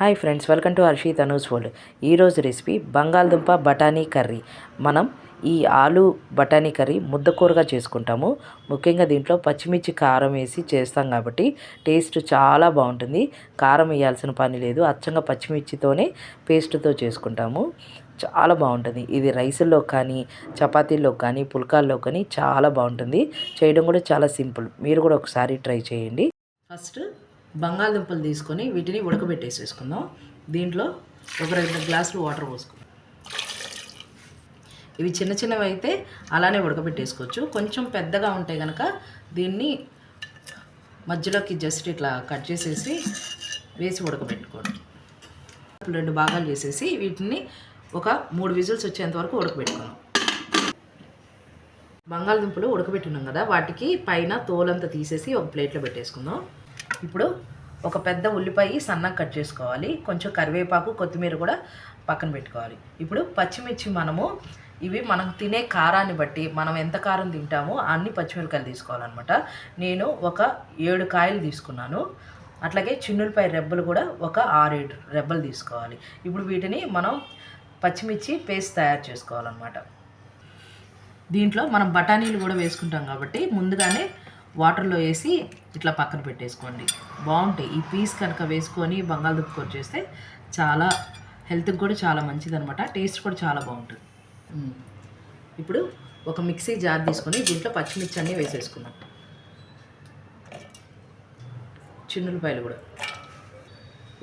Hi friends welcome to Harshi Tanu's world ఈరోజు recipe బంగాళదుంప బఠానీ కర్రీ. మనం ఈ ఆలు బఠానీ కర్రీ ముద్దకూరగా చేసుకుంటాము. ముఖ్యంగా దీంట్లో పచ్చిమిర్చి కారం వేసి చేస్తాం కాబట్టి టేస్ట్ చాలా బాగుంటుంది. కారం వేయాల్సిన పని లేదు. అచ్చంగా పచ్చిమిర్చితోనే పేస్ట్తో చేసుకుంటాము. చాలా బాగుంటుంది. ఇది రైసుల్లో కానీ చపాతీల్లో కానీ పుల్కాల్లో కానీ చాలా బాగుంటుంది. చేయడం కూడా చాలా సింపుల్. మీరు కూడా ఒకసారి ట్రై చేయండి. ఫస్ట్ బంగాళదుంపలు తీసుకొని వీటిని ఉడకబెట్టేసేసుకుందాం. దీంట్లో ఒక రెండు గ్లాసులు వాటర్ పోసుకుందాం. ఇవి చిన్న చిన్నవి అయితే అలానే ఉడకబెట్టేసుకోవచ్చు. కొంచెం పెద్దగా ఉంటే కనుక దీన్ని మధ్యలోకి జస్ట్ ఇట్లా కట్ చేసేసి వేసి ఉడకబెట్టుకోండి రెండు భాగాలు చేసేసి వీటిని ఒక మూడు విజిల్స్ వచ్చేంత వరకు ఉడకబెట్టుకున్నాం. బంగాళదుంపలు ఉడకబెట్టున్నాం కదా వాటికి పైన తోలంతా తీసేసి ఒక ప్లేట్లో పెట్టేసుకుందాం. ఇప్పుడు ఒక పెద్ద ఉల్లిపాయ సన్నగా కట్ చేసుకోవాలి. కొంచెం కరివేపాకు కొత్తిమీర కూడా పక్కన పెట్టుకోవాలి. ఇప్పుడు పచ్చిమిర్చి మనము ఇవి మనం తినే కారాన్ని బట్టి మనం ఎంత కారం తింటామో అన్ని పచ్చిమిరకాయలు తీసుకోవాలన్నమాట. నేను ఒక ఏడు కాయలు తీసుకున్నాను. అట్లాగే చిన్నులపై రెబ్బలు కూడా ఒక ఆరేడు రెబ్బలు తీసుకోవాలి. ఇప్పుడు వీటిని మనం పచ్చిమిర్చి పేస్ట్ తయారు చేసుకోవాలన్నమాట. దీంట్లో మనం బఠానీలు కూడా వేసుకుంటాం కాబట్టి ముందుగానే వాటర్లో వేసి ఇట్లా పక్కన పెట్టేసుకోండి. బాగుంటాయి. ఈ పీస్ కనుక వేసుకొని బంగాళదుంప కూర చేస్తే చాలా హెల్త్కి కూడా చాలా మంచిదనమాట టేస్ట్ కూడా చాలా బాగుంటుంది. ఇప్పుడు ఒక మిక్సీ జార్ తీసుకొని దీంట్లో పచ్చిమిర్చి అన్నీ వేసేసుకున్నాం చిన్నులపాయలు కూడా.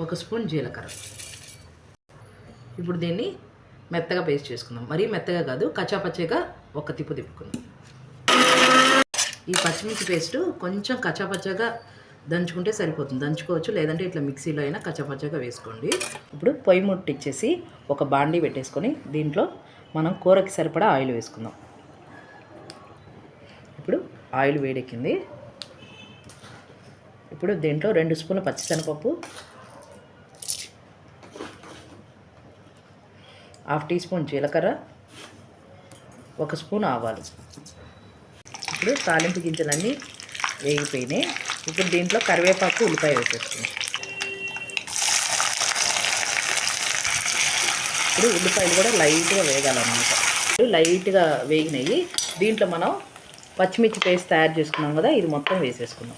ఒక స్పూన్ జీలకర్ర. ఇప్పుడు దీన్ని మెత్తగా పేస్ట్ చేసుకుందాం. మరీ మెత్తగా కాదు కచ్చాపచ్చగా ఒక తిప్పు తిప్పుకుందాం. ఈ పచ్చిమిర్చి పేస్ట్ కొంచెం కచ్చాపచ్చగా దంచుకుంటే సరిపోతుంది. దంచుకోవచ్చు. లేదంటే ఇట్లా మిక్సీలో అయినా కచ్చాపచ్చగా వేసుకోండి. ఇప్పుడు పొయ్యి ముట్టించేసి ఒక బాండీ పెట్టేసుకొని దీంట్లో మనం కూరకి సరిపడా ఆయిల్ వేసుకుందాం. ఇప్పుడు ఆయిల్ వేడెక్కింది. ఇప్పుడు దీంట్లో రెండు స్పూన్ల పచ్చిశనగపప్పు హాఫ్ టీ స్పూన్ జీలకర్ర ఒక స్పూన్ ఆవాలు. ఇప్పుడు తాలింపు గింజలన్నీ వేగిపోయినాయి. ఇప్పుడు దీంట్లో కరివేపాకు ఉల్లిపాయ వేసేస్తుంది ఇప్పుడు ఉల్లిపాయలు కూడా లైట్గా వేగాలన్నమాట. ఇప్పుడు లైట్గా వేగినాయి. దీంట్లో మనం పచ్చిమిర్చి పేస్ట్ తయారు చేసుకున్నాం కదా ఇది మొత్తం వేసేసుకున్నాం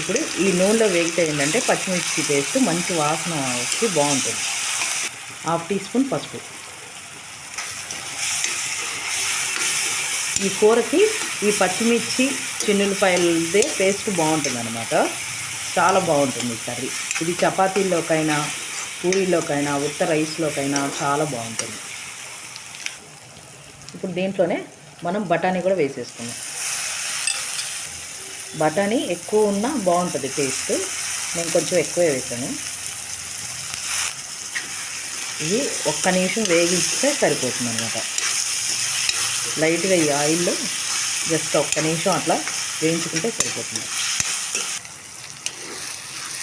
ఇప్పుడు ఈ నూనెలో వేగితే ఏంటంటే పచ్చిమిర్చి పేస్ట్ మంచి వాసన వచ్చి బాగుంటుంది. హాఫ్ టీ స్పూన్ పసుపు. ఈ కూరకి ఈ పచ్చిమిర్చి చిన్నులపాయలదే పేస్ట్ బాగుంటుంది అనమాట చాలా బాగుంటుంది ఈ కర్రీ. ఇది చపాతీల్లోకైనా పూరీలోకైనా ఉత్త రైస్లోకైనా చాలా బాగుంటుంది. ఇప్పుడు దీంట్లోనే మనం బఠానీ కూడా వేసేసుకున్నాం బఠానీ ఎక్కువ ఉన్నా బాగుంటుంది టేస్ట్ నేను కొంచెం ఎక్కువే వేసాను. ఇది ఒక్క నిమిషం వేగిస్తే సరిపోతుంది అనమాట లైట్గా ఈ ఆయిల్లో జస్ట్ ఒక్క నిమిషం అట్లా వేయించుకుంటే సరిపోతుంది.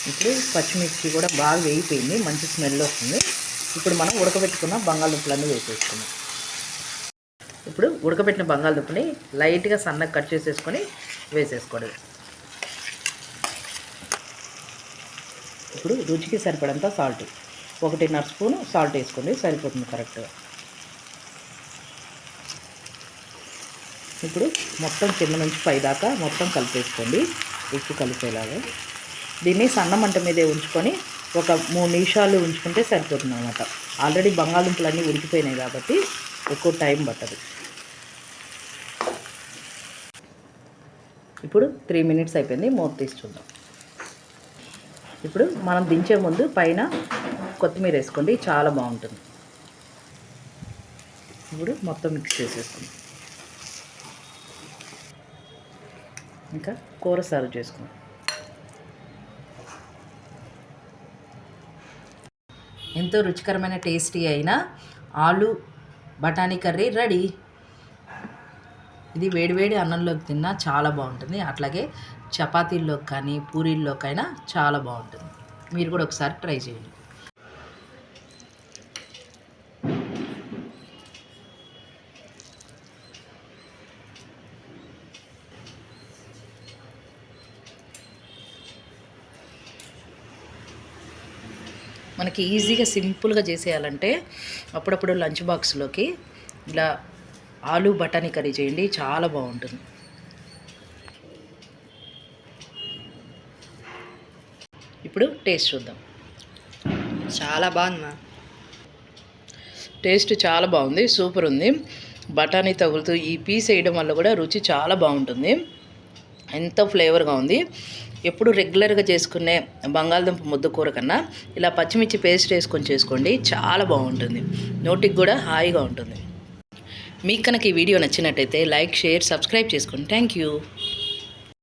ఇప్పుడు పచ్చిమిర్చి కూడా బాగా వేగిపోయింది మంచి స్మెల్ వస్తుంది. ఇప్పుడు మనం ఉడకబెట్టుకున్న బంగాళదుంపలన్నీ వేసేసుకున్నాం ఇప్పుడు ఉడకబెట్టిన బంగాళదుంపని లైట్గా సన్నగా కట్ చేసేసుకొని వేసేసుకోవడం ఇప్పుడు రుచికి సరిపడంత సాల్ట్ ఒకటిన్నర స్పూను సాల్ట్ వేసుకోండి సరిపోతుంది కరెక్ట్గా. ఇప్పుడు మొత్తం కింద నుంచి పై దాకా మొత్తం కలిపేసుకోండి. ఉప్పు కలిపేలాగా. దీన్ని సన్న మంట మీదే ఉంచుకొని ఒక మూడు నిమిషాలు ఉంచుకుంటే సరిపోతుంది అనమాట ఆల్రెడీ బంగాళదుంపలు అన్నీ ఉడికిపోయినాయి కాబట్టి ఎక్కువ టైం పట్టదు. ఇప్పుడు త్రీ మినిట్స్ అయిపోయింది. మూత తీసి చూద్దాం. ఇప్పుడు మనం దించే ముందు పైన కొత్తిమీర వేసుకోండి. చాలా బాగుంటుంది. ఇప్పుడు మొత్తం మిక్స్ చేసేసుకుందాం. ఇంకా కూర సర్వ్ చేసుకోండి ఎంతో రుచికరమైన టేస్టీ అయిన ఆలు బఠానీ కర్రీ రెడీ. ఇది వేడివేడి అన్నంలోకి తిన్నా చాలా బాగుంటుంది. అట్లాగే చపాతీల్లోకి కానీ పూరీల్లోకైనా చాలా బాగుంటుంది. మీరు కూడా ఒకసారి ట్రై చేయండి. మనకి ఈజీగా సింపుల్గా చేసేయాలంటే అప్పుడప్పుడు లంచ్ బాక్స్లోకి ఇలా ఆలు బఠానీ కర్రీ చేయండి చాలా బాగుంటుంది. ఇప్పుడు టేస్ట్ చూద్దాం. చాలా బాగుంది టేస్ట్ చాలా బాగుంది సూపర్ ఉంది. బఠానీ తగులుతూ ఈ పీస్ వేయడం వల్ల కూడా రుచి చాలా బాగుంటుంది. ఎంతో ఫ్లేవర్గా ఉంది. ఎప్పుడు రెగ్యులర్గా చేసుకునే బంగాళదుంప ముద్ద కూర కన్నా ఇలా పచ్చిమిర్చి పేస్ట్ వేసుకొని చేసుకోండి చాలా బాగుంటుంది. నోటికి కూడా హాయిగా ఉంటుంది. మీకు కనుక ఈ వీడియో నచ్చినట్టయితే లైక్ షేర్ సబ్స్క్రైబ్ చేసుకోండి థ్యాంక్ యూ